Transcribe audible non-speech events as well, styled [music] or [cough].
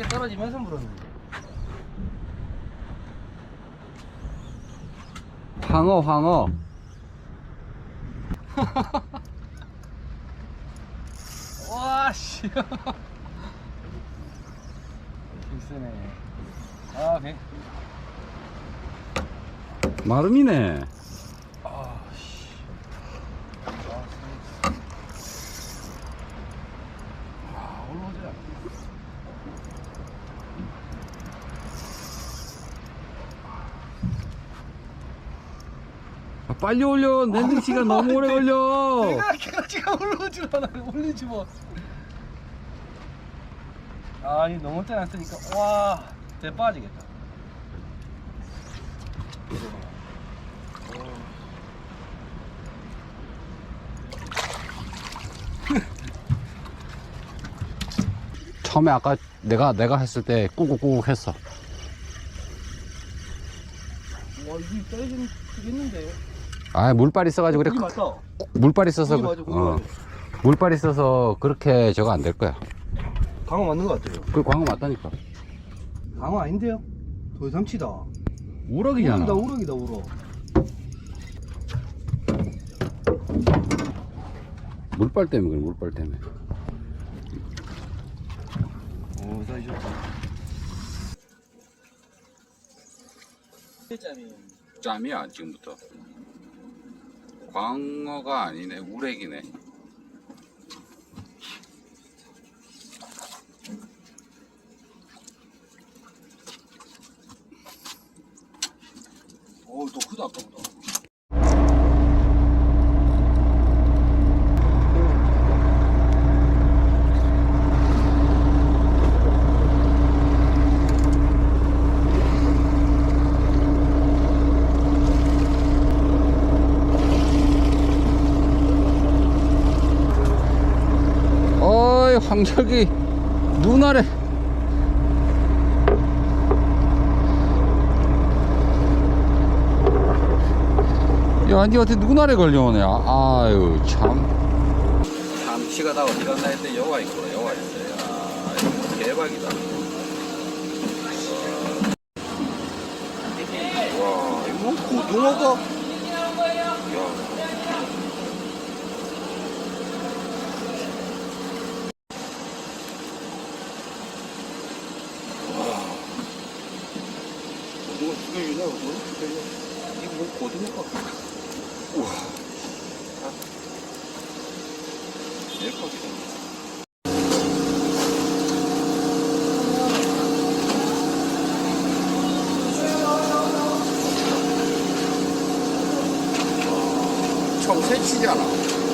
바닥에 떨어지면서 물었는데. 황어 황어 [laughs] 와, 씨. [laughs] 힘쓰네. 아, 배. 마름이네 아, 씨. 아, 씨. 아, 올라오지 않 아, 빨리 올려 랜딩 시간 너무 오래 걸려 내가 걔가 올라오질 않아. 올리지 뭐. 아니, 너무 떼놨으니까. 와, 대 빠지겠다. [laughs] 처음에 아까 내가 내가 했을 때 꾹꾹꾹 했어 와, 이게 떨어지는 되겠는데. 아 물빨 있어가지고 그래 맞다. 물빨 있어서 그- 맞아, 그거 어, 맞아. 물빨 있어서 그렇게 저거 안 될 거야 강어 맞는 것 같아요. 그 광어 맞다니까 강어 아닌데요? 돌삼치다. 우럭이잖아 우럭이다, 우럭이다, 우럭. 물빨 때문에 그래 물빨 때문에 오, 사이즈 좋다. 1점이 짬이야 지금부터 광어가 아니네 우렉이네 오, 또 크다, 아까보다. 어이 황철기 눈 아래 야, 니 어떻게 눈 아래 걸려오냐? 아유, 참. 참치가 다 어디 갔나 했더니 여가 있구나, 여가 있어요. 아, 이거 뭐 대박이다. 와, 이거 뭐 고등어가? 야. 고등어 죽여주냐, 고등어 죽여주냐. 이거 뭐 고등어가. 우와. 아. 대박이다. 청새치잖아.